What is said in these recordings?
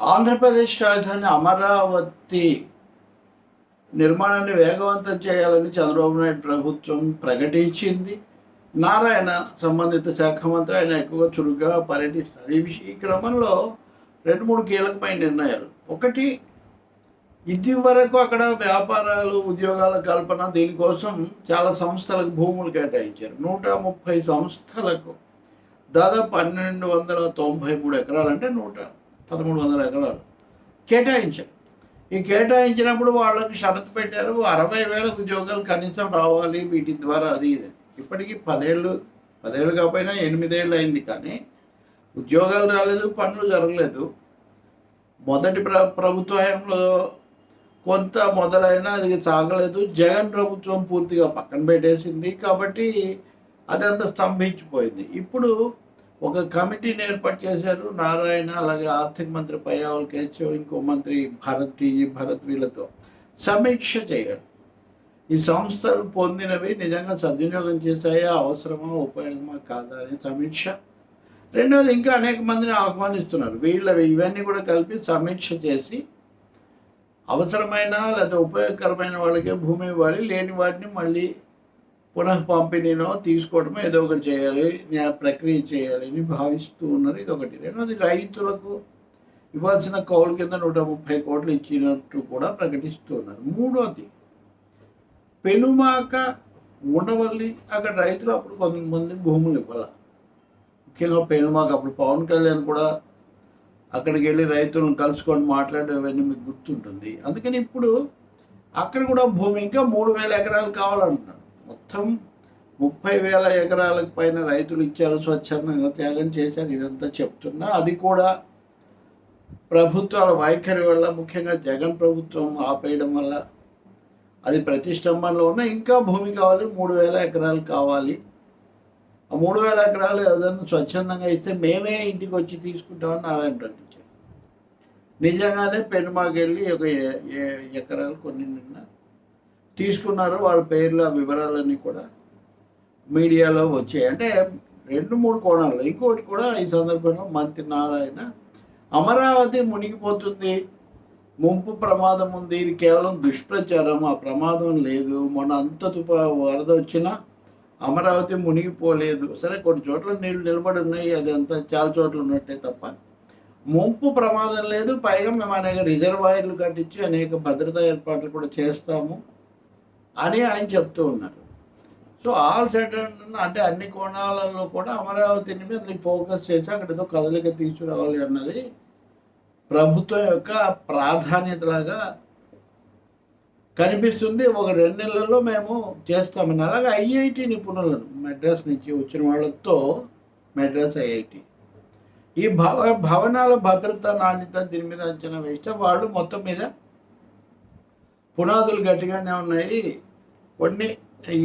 ఆంధ్రప్రదేశ్ రాజధాని అమరావతి నిర్మాణాన్ని వేగవంతం చేయాలని చంద్రబాబు నాయుడు ప్రభుత్వం ప్రకటించింది. నారాయణ సంబంధిత శాఖ మంత్రి ఆయన ఎక్కువగా చురుగ్గా పర్యటిస్తారు ఈ ఈ క్రమంలో రెండు మూడు కీలకమైన నిర్ణయాలు. ఒకటి ఇది వరకు అక్కడ వ్యాపారాలు ఉద్యోగాల కల్పన దీనికోసం చాలా సంస్థలకు భూములు కేటాయించారు. నూట ముప్పై సంస్థలకు దాదాపు పన్నెండు వందల తొంభై మూడు ఎకరాలు అంటే నూట పదమూడు వందల ఎకరాలు కేటాయించారు. ఈ కేటాయించినప్పుడు వాళ్ళకి షరతు పెట్టారు అరవై వేల ఉద్యోగాలు కనీసం రావాలి వీటి ద్వారా అది ఇది. ఇప్పటికీ పదేళ్ళు పదేళ్ళు కాకపోయినా ఎనిమిదేళ్ళు అయింది కానీ ఉద్యోగాలు రాలేదు పనులు జరగలేదు. మొదటి ప్ర ప్రభుత్వ హయాంలో కొంత మొదలైనా అది సాగలేదు. జగన్ ప్రభుత్వం పూర్తిగా పక్కన పెట్టేసింది కాబట్టి అదంతా స్తంభించిపోయింది. ఇప్పుడు ఒక కమిటీని ఏర్పాటు చేశారు. నారాయణ అలాగే ఆర్థిక మంత్రి పయ్యావుల కేశవ్ ఇంకో మంత్రి భరత్ టీజీ భరత్ వీళ్ళతో సమీక్ష చేయాలి. ఈ సంస్థలు పొందినవి నిజంగా సద్వినియోగం చేశాయా? అవసరమా? ఉపయోగమా? కాదా? అని సమీక్ష. రెండవది ఇంకా అనేక మందిని ఆహ్వానిస్తున్నారు. వీళ్ళ ఇవన్నీ కూడా కలిపి సమీక్ష చేసి అవసరమైన లేదా ఉపయోగకరమైన వాళ్ళకే భూమి ఇవ్వాలి. లేని వాటిని మళ్ళీ పునః పంపిణీనో తీసుకోవడమో ఏదో ఒకటి చేయాలి ప్రక్రియ చేయాలి అని భావిస్తూ ఉన్నారు. ఇది ఒకటి రెండవది రైతులకు ఇవ్వాల్సిన కౌలు కింద నూట ముప్పై కోట్లు ఇచ్చినట్టు కూడా ప్రకటిస్తూ ఉన్నారు. మూడోది పెనుమాక ఉండవల్లి అక్కడ రైతులు అప్పుడు కొంతమంది భూములు ఇవ్వాల. ముఖ్యంగా పెనుమాక అప్పుడు పవన్ కళ్యాణ్ కూడా అక్కడికి వెళ్ళి రైతులను కలుసుకొని మాట్లాడేవన్నీ మీకు గుర్తుంటుంది. అందుకని ఇప్పుడు అక్కడ కూడా భూమి ఇంకా మూడు వేల ఎకరాలు కావాలంటున్నారు. మొత్తం ముప్పై వేల ఎకరాలకు పైన రైతులు ఇచ్చారు స్వచ్ఛందంగా త్యాగం చేశారు ఇదంతా చెప్తున్నా. అది కూడా ప్రభుత్వాల వైఖరి వల్ల ముఖ్యంగా జగన్ ప్రభుత్వం ఆపేయడం వల్ల అది ప్రతిష్టంభనలో ఉన్న ఇంకా భూమి కావాలి మూడు వేల ఎకరాలు కావాలి. ఆ మూడు వేల ఎకరాలు ఏదైనా స్వచ్ఛందంగా ఇస్తే మేమే ఇంటికి వచ్చి తీసుకుంటామని నారాయణ రెడ్డి నిజంగానే పెనుమాకెళ్ళి ఒక ఎకరాలు కొన్ని నిన్న తీసుకున్నారు వాళ్ళ పేర్లు ఆ వివరాలన్నీ కూడా మీడియాలో వచ్చాయి. అంటే రెండు మూడు కోణాలు. ఇంకోటి కూడా ఈ సందర్భంలో మంత్రి నారాయణ అమరావతి మునిగిపోతుంది. ముంపు ప్రమాదం ఉంది. ఇది కేవలం దుష్ప్రచారం. ఆ ప్రమాదం లేదు. మొన్న అంత తుప వరద వచ్చినా అమరావతి మునిగిపోలేదు. సరే కొన్ని చోట్ల నీళ్ళు నిలబడి ఉన్నాయి. అది అంతా చాలా చోట్ల ఉన్నట్టే తప్ప. ముంపు ప్రమాదం లేదు. పైగా మేము అనేక రిజర్వాయర్లు కట్టించి అనేక భద్రతా ఏర్పాట్లు కూడా చేస్తాము. అని ఆయన చెప్తూ ఉన్నారు. సో ఆల్ సెట్ అంటే అన్ని కోణాలలో కూడా అమరావతిని మీద ఫోకస్ చేసి అక్కడ ఏదో కదలిక తీసుకురావాలి అన్నది ప్రభుత్వం యొక్క ప్రాధాన్యతలాగా కనిపిస్తుంది. ఒక రెండు నెలల్లో మేము చేస్తామని. అలాగే ఐఐటి నిపుణులను మెడ్రాస్ నుంచి వచ్చిన వాళ్ళతో మెడ్రాస్ ఐఐటి. ఈ భవ భవనాల భద్రత నాణ్యత దీని మీద అంచనా వేస్తే వాళ్ళు మొత్తం మీద పునాదులు గట్టిగానే ఉన్నాయి. కొన్ని ఈ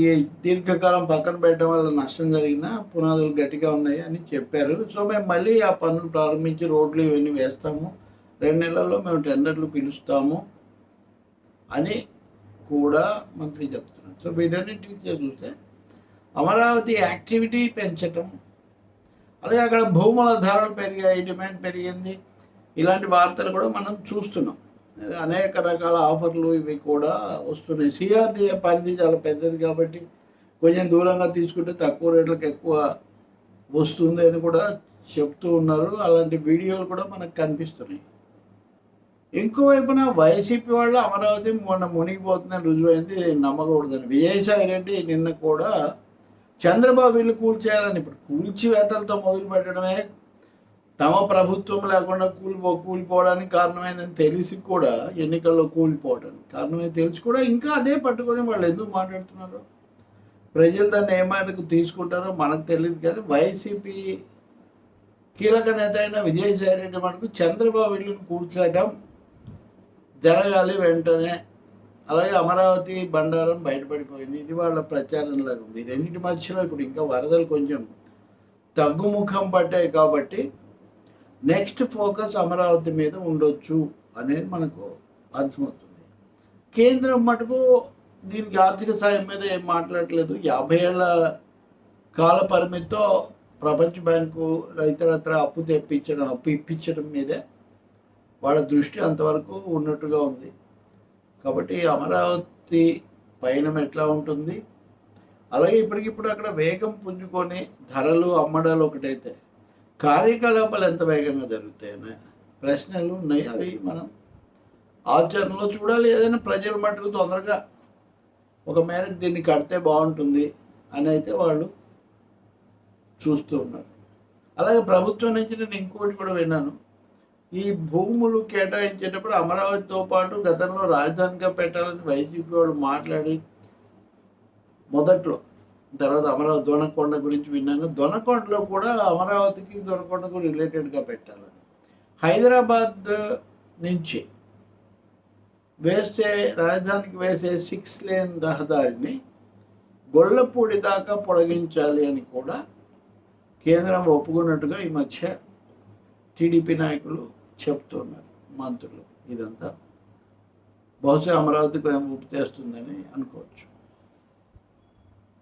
దీర్ఘకాలం పక్కన పెట్టడం వల్ల నష్టం జరిగిన పునాదులు గట్టిగా ఉన్నాయి అని చెప్పారు. సో మేము మళ్ళీ ఆ పనులు ప్రారంభించి రోడ్లు ఇవన్నీ వేస్తాము. రెండు నెలల్లో మేము టెండర్లు పిలుస్తాము అని కూడా మంత్రి చెప్తున్నారు. సో వీటన్నిటిని చూస్తే అమరావతి యాక్టివిటీ పెంచటం అలాగే అక్కడ భూముల ధరలు పెరిగాయి డిమాండ్ పెరిగింది. ఇలాంటి వార్తలు కూడా మనం చూస్తున్నాం. అనేక రకాల ఆఫర్లు ఇవి కూడా వస్తున్నాయి. సిఆర్డిఏ పరిధి చాలా పెద్దది కాబట్టి కొంచెం దూరంగా తీసుకుంటే తక్కువ రేట్లకు ఎక్కువ వస్తుంది అని కూడా చెప్తూ ఉన్నారు. అలాంటి వీడియోలు కూడా మనకు కనిపిస్తున్నాయి. ఇంకోవైపున వైసీపీ వాళ్ళు అమరావతి మొన్న మునిగిపోతుందని రుజువైంది నమ్మకూడదని. విజయసాయి రెడ్డి నిన్న కూడా చంద్రబాబు ఇల్లు కూల్చేయాలని ఇప్పుడు కూల్చివేతలతో మొదలు పెట్టడమే తమ ప్రభుత్వం లేకుండా కూలిపో కూలిపోవడానికి కారణమైందని తెలిసి కూడా ఎన్నికల్లో కూలిపోవడానికి కారణమైంది తెలిసి కూడా ఇంకా అదే పట్టుకొని వాళ్ళు ఎందుకు మాట్లాడుతున్నారు? ప్రజలు దాన్ని ఏ మేరకు తీసుకుంటారో మనకు తెలియదు కానీ వైసీపీ కీలక నేత అయిన విజయసాయి రెడ్డి మనకు చంద్రబాబు ఇల్లును కూర్చోటం జరగాలి వెంటనే. అలాగే అమరావతి బండారం బయటపడిపోయింది. ఇది వాళ్ళ ప్రచారంలాగా ఉంది. రెండింటి మధ్యలో ఇప్పుడు ఇంకా వరదలు కొంచెం తగ్గుముఖం పట్టాయి కాబట్టి నెక్స్ట్ ఫోకస్ అమరావతి మీద ఉండొచ్చు అనేది మనకు అర్థమవుతుంది. కేంద్రం మటుకు దీనికి ఆర్థిక సాయం మీద ఏం మాట్లాడలేదు. యాభై ఏళ్ళ కాల పరిమితితో ప్రపంచ బ్యాంకు ఇతరత్ర అప్పు తెప్పించడం అప్పు ఇప్పించడం మీదే వాళ్ళ దృష్టి అంతవరకు ఉన్నట్టుగా ఉంది. కాబట్టి అమరావతి పయనం ఎట్లా ఉంటుంది? అలాగే ఇప్పటికిప్పుడు అక్కడ వేగం పుంజుకొని ధరలు అమ్మడాలు ఒకటైతే కార్యకలాపాలు ఎంత వేగంగా జరుగుతాయనే ప్రశ్నలు ఉన్నాయి. అవి మనం ఆచరణలో చూడాలి. ఏదైనా ప్రజల మటుకు తొందరగా ఒక మేరకు దీన్ని కడితే బాగుంటుంది అని అయితే వాళ్ళు చూస్తూ ఉన్నారు. అలాగే ప్రభుత్వం నుంచి నేను ఇంకోటి కూడా విన్నాను. ఈ భూములు కేటాయించేటప్పుడు అమరావతితో పాటు గతంలో రాజధానిగా పెట్టాలని వైసీపీ వాళ్ళు మాట్లాడి మొదట్లో తర్వాత అమరావతి దొనకొండ గురించి విన్నాక దొనకొండలో కూడా అమరావతికి దొనకొండకు రిలేటెడ్గా పెట్టాలని హైదరాబాద్ నుంచి వేసే రాజధానికి వేసే సిక్స్ లేన్ రహదారిని గొల్లపూడి దాకా పొడిగించాలి అని కూడా కేంద్రం ఒప్పుకున్నట్టుగా ఈ మధ్య టీడీపీ నాయకులు చెప్తున్నారు మంత్రులు. ఇదంతా బహుశా అమరావతికి ఏం చేస్తుందని అనుకోవచ్చు.